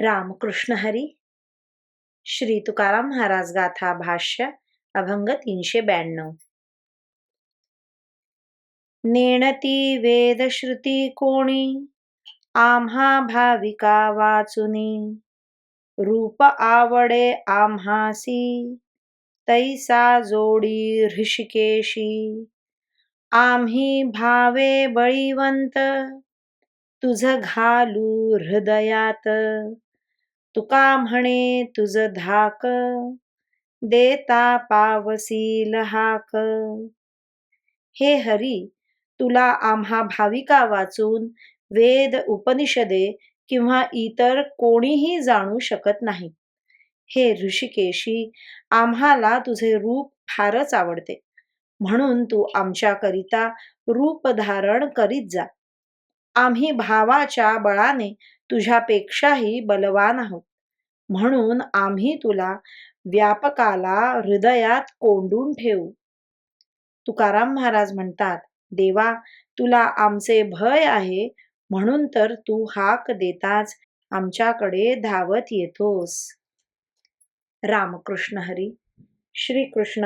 रामकृष्ण हरी। श्री तुकाराम महाराज गाथा भाष्य अभंग तीनशे ब्याण्णव। नेणती वेदश्रुती कोणी आम्हा भाविका वाचुनी। रूप आवडे आम्हासी तैसा जोडी ऋषिकेशी आम्ही भावे बळीवंत तुझ घालू हृदयात। तुका म्हणे तुझ धाक देता पावसील हाक हे हरी तुला आम्हा भाविका वाचून वेद उपनिषदे किंवा इतर कोणीही जाणू शकत नाही. हे ऋषिकेशी आम्हाला तुझे रूप फारच आवडते. म्हणून तू आमच्याकरिता रूप धारण करीत जा. आम्ही भावाच्या बळाने तुझ्यापेक्षाही बलवान आहोत. म्हणून आम्ही तुला व्यापकाला हृदयात कोंडून ठेवू. तुकाराम महाराज म्हणतात देवा तुला आमचे भय आहे म्हणून तर तू हाक देताच आमच्याकडे धावत येतोस. रामकृष्ण हरी श्री कृष्ण